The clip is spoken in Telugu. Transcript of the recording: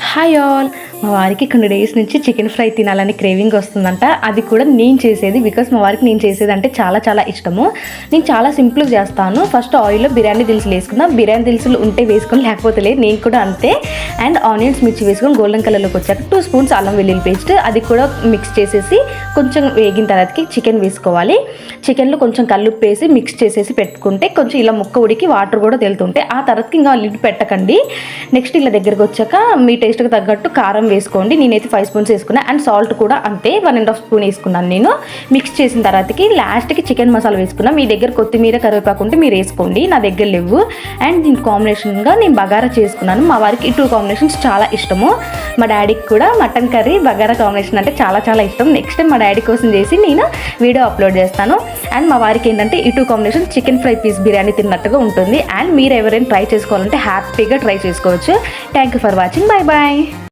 Hi, all. మా వారికి కొన్ని డేస్ నుంచి చికెన్ ఫ్రై తినాలని క్రేవింగ్ వస్తుందంట. అది కూడా నేను చేసేది బికాస్ మా వారికి నేను చేసేది అంటే చాలా చాలా ఇష్టము. నేను చాలా సింపుల్గా చేస్తాను. ఫస్ట్ ఆయిల్లో బిర్యానీ దినుసులు వేసుకుందాం. బిర్యానీ దినుసులు ఉంటే వేసుకొని లేకపోతే లేదు నేను కూడా అంతే. అండ్ ఆనియన్స్ మిర్చి వేసుకొని గోల్డెన్ కలర్లోకి వచ్చాక టూ స్పూన్స్ అల్లం వెల్లుల్లి పేస్ట్ అది కూడా మిక్స్ చేసేసి కొంచెం వేగిన తర్వాతకి చికెన్ వేసుకోవాలి. చికెన్లో కొంచెం కల్లుప్పు వేసి మిక్స్ చేసేసి పెట్టుకుంటే కొంచెం ఇలా ముక్క ఉడికి వాటర్ కూడా తెలుతుంటే ఆ తర్వాతకి ఇంకా లిడ్ పెట్టకండి. నెక్స్ట్ ఇలా దగ్గరకు వచ్చాక మీ టేస్ట్కి తగ్గట్టు కారం వేసుకోండి. నేనైతే ఫైవ్ స్పూన్స్ వేసుకున్నా. అండ్ సాల్ట్ కూడా అంతే. వన్ అండ్ హాఫ్ స్పూన్ వేసుకున్నాను నేను. మిక్స్ చేసిన తర్వాతకి లాస్ట్కి చికెన్ మసాలా వేసుకున్నా. మీ దగ్గర కొత్తిమీర కరివేపాకు ఉంటే మీరు వేసుకోండి. నా దగ్గర లేవు. అండ్ దీని కాంబినేషన్గా నేను బగారా చేసుకున్నాను. మా వారికి ఈ టూ కాంబినేషన్స్ చాలా ఇష్టము. మా డాడీకి కూడా మటన్ కర్రీ బగారా కాంబినేషన్ అంటే చాలా చాలా ఇష్టం. నెక్స్ట్ టైం మా డాడీ కోసం చేసి నేను వీడియో అప్లోడ్ చేస్తాను. అండ్ మా వారికి ఏంటంటే ఈ two combination chicken fry piece biryani తిన్నట్టుగా ఉంటుంది. అండ్ మీరు ఎవరైనా ట్రై చేసుకోవాలంటే హ్యాపీగా ట్రై చేసుకోవచ్చు. Thank you for watching bye bye